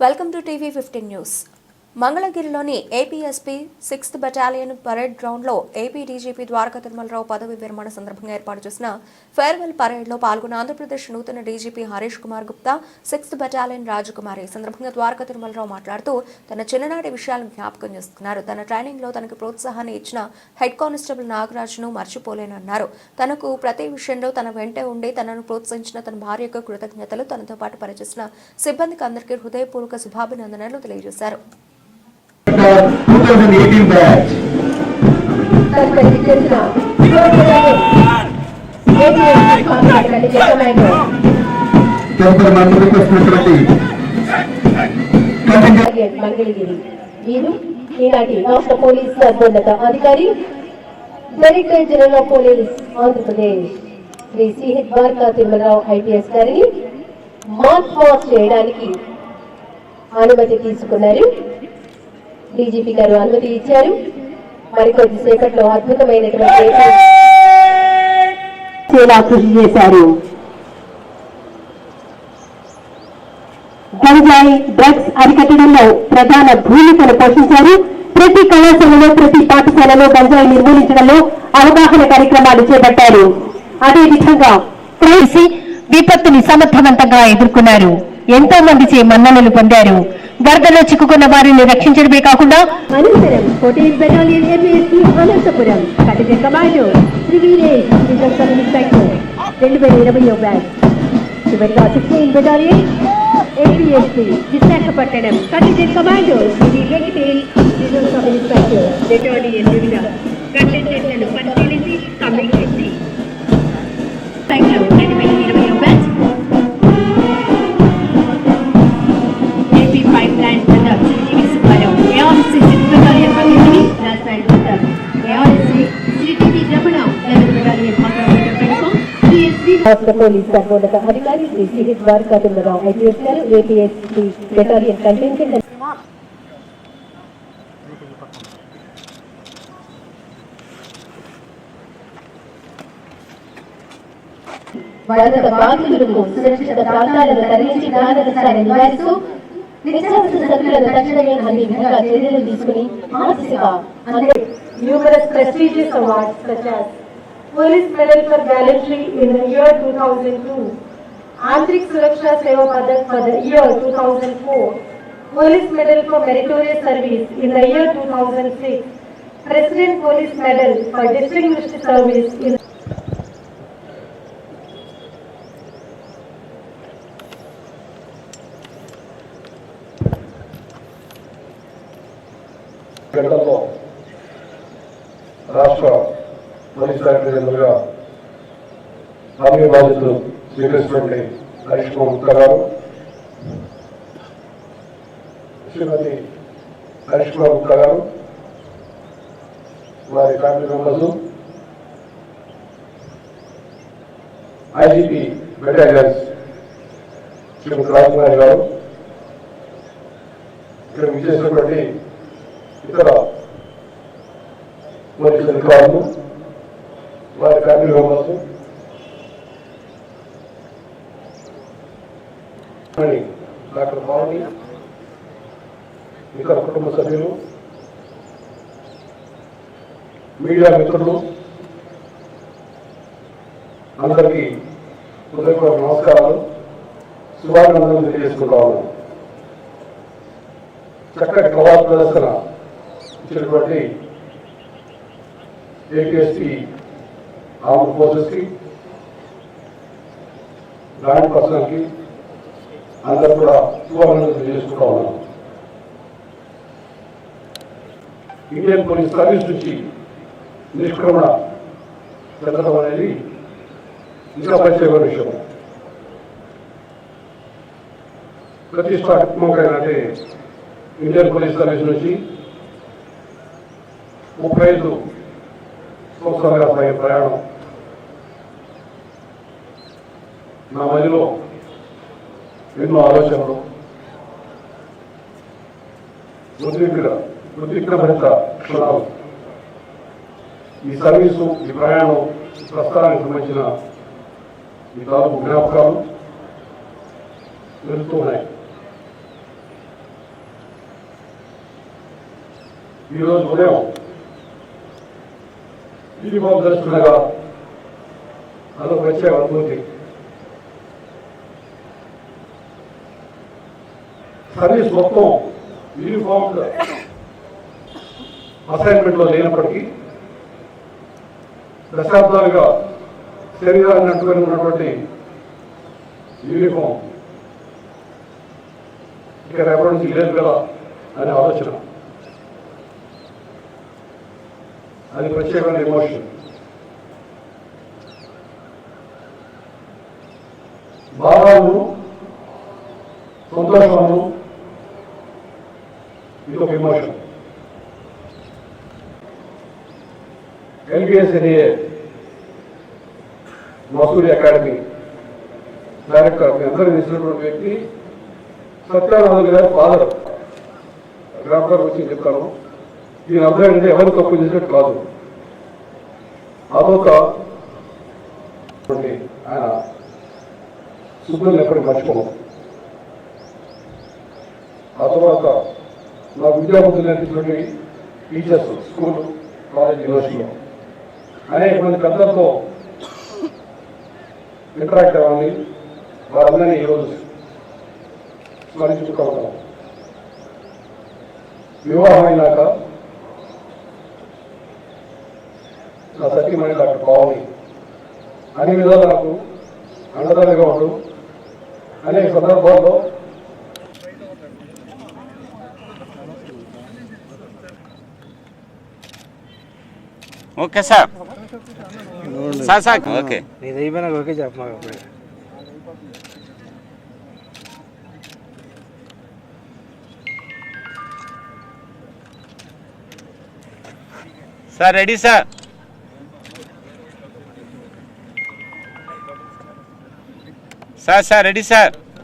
welcome to TV fifteen News మంగళగిరిలోని APSP sixth battalion parade గ్రౌండ్లో AP DGP Dwaraka Tirumala Rao పదవి విరమణ సందర్భంగా ఏర్పాటు చేసిన ఫేర్వెల్ పరేడ్లో పాల్గొన్న ఆంధ్రప్రదేశ్ నూతన DGP Harish Kumar Gupta sixth battalion Rajakumari ఈ సందర్భంగా ద్వారకా తిరుమలరావు మాట్లాడుతూ తన చిన్ననాటి విషయాలను జ్ఞాపకం చేసుకున్నారు. తన ట్రైనింగ్లో తనకు ప్రోత్సాహాన్ని ఇచ్చిన హెడ్ కానిస్టేబుల్ నాగరాజును మర్చిపోలేనన్నారు. తనకు ప్రతి విషయంలో తన వెంటే ఉండి తనను ప్రోత్సహించిన తన భార్యకు కృతజ్ఞతలు తనతో పాటు పనిచేసిన సిబ్బందికి అందరికీ హృదయపూర్వక శుభాభినందనలు తెలియజేశారు. 2018 batch. తదుపరి చేసిన వస్తున్నటువంటి మంగళగిరి వీరు ఈనాటి రాష్ట్ర పోలీస్ అభ్యున్నత అధికారి director general of police Andhra Pradesh Shri CH Dwaraka Tirumala Rao IPS గారిని మార్క్ చేయడానికి అనుమతి తీసుకున్నారు డీజీపీ గారు అనుమతి ఇచ్చారు. మరికొద్ది సేపట్లో అద్భుతమైనటువంటి కృషి చేశారు. గంజాయి డ్రగ్స్ అరికట్టడంలో ప్రధాన భూమికను పోషించారు. ప్రతి కళాశాలలో ప్రతి పాఠశాలలో గంజాయి నిర్మూలించడంలో అవగాహన కార్యక్రమాలు చేపట్టారు. అదేవిధంగా విపత్తుని సమర్థవంతంగా ఎదుర్కొన్నారు. ఎంతో మంది చే మన్ననలు పొందారు. వరదలో చిక్కుకున్న వారిని రక్షించడమే కాకుండా అనంతరం fourteen battalion MAC Anantapuram contingent commando sub inspector రెండు వేల ఇరవై బ్యాచ్. చివరిగా sixteen battalion APSP Visakhapatnam contingent commando Shri Venkatesh sub inspector battalion వివిధ పరిశీలించి రాష్ట్ర పోలీస్ సర్వోన్నత అధికారి శ్రీ సిహెచ్ ద్వారకా తిమ్మరావు ఐపీఎస్ఎల్ గారు బెటాలియన్ కంటెంట్ వరద బాధితులకు సురక్షిత ప్రాంతాలను తరలించి ప్రాణనష్టాన్ని నివారిస్తూ నిత్యావసర సరుకులను తక్షణమే అన్ని విధంగా చర్యలు తీసుకుని మానసిక అంటే numerous prestigious awards such as Police Medal for Gallantry in the year 2002, Antrik Suraksha Seva Padak for the year 2004, Police Medal for Meritorious Service in the year 2006, President Police Medal for Distinguished Service in గంటల్లో రాష్ట్ర police డైరెక్టర్గా army బాధ్యతలు స్వీకరిస్తున్నటువంటి హరీష్ కుమార్ గుప్తా గారు శ్రీమతి హరీష్ కుమార్ గుప్తా గారు వారి family members IGP battalions Shrimati Rajakumari గారు ఇక్కడ విచ్చేసినటువంటి ఇతర పోలీసు అధికారులు వారి ఫ్యామిలీ హోమ్స్ డాక్టర్ మావని ఇతర కుటుంబ సభ్యులు మీడియా మిత్రులు అందరికీ హృదయపూర్వక నమస్కారాలు. శుభాభినందనలు తెలియజేసుకుంటా ఉన్నాను. చక్కటి ప్రభావ ప్రదర్శన ఇచ్చినటువంటి ఏపీఎస్సీ ఆర్మ్ ఫోర్సెస్కి గ్రాండ్ పర్సనల్కి అందరూ కూడా శుభాభినందనలు తెలియజేసుకుంటా ఉన్నాను ఇండియన్ పోలీస్ సర్వీస్ నుంచి నిష్క్రమణ చెందడం అనేది ఇంకా పరిచయమైన విషయం. ప్రతిష్టాత్మకమైనటువంటి ఇండియన్ పోలీస్ సర్వీస్ నుంచి ముప్పై ఐదు సంవత్సరాల ప్రయాణం నా మదిలో ఎన్నో ఆలోచనలు. ఉద్రిక్త ఉద్రిక్తభరిత క్షణాలు. ఈ సర్వీసు ఈ ప్రయాణం ప్రస్థానానికి సంబంధించిన ఈ తాలూకు జ్ఞాపకాలు ఉన్నాయి. ఈరోజు ఉదయం ఇది బాబు దర్శనగా అదొక వచ్చే అనుభూతి. సర్వీస్ మొత్తం యూనిఫామ్ అసైన్మెంట్లో లేనప్పటికీ దశాబ్దాలుగా శరీరాన్ని అంటుకొని ఉన్నటువంటి యూనిఫామ్ ఇక్కడ ఎవరి నుంచి లేదు కదా అనే ఆలోచన. అది ప్రత్యేకమైన ఎమోషన్ భావాలను సంతోషాలను ఇది ఒక ఎల్బిఎస్ అనే మసూరి అకాడమీ. డైరెక్టర్ మీ అందరూ తెలిసినటువంటి వ్యక్తి సత్యానంద గారి ఫాదర్ గ్రామర్ వచ్చి చెప్తాను. దీని అర్థం ఏంటంటే ఎవరు తప్పు చేసినట్టు కాదు. అదొక ఆయన సుబ్బులు ఎప్పటికీ మర్చిపోము ఆ తర్వాత మా విద్యాబుద్ధులు టీచర్స్ స్కూల్ కాలేజ్ యూనివర్సిటీలో. అనేక మంది పెద్దలతో ఇంటరాక్ట్ అవ్వాలి వారందరినీ ఈరోజు స్మరించుకుంటాం వివాహం అయినాక నా సత్యమణి డాక్టర్ పావని అన్ని విధాలు నాకు అండదండగా ఉండు అనేక సందర్భాల్లో okay sir. Sir sir. Okay. Okay చెప్ప మాకు అప్పుడే sir ready sir. Sir sir ready sir.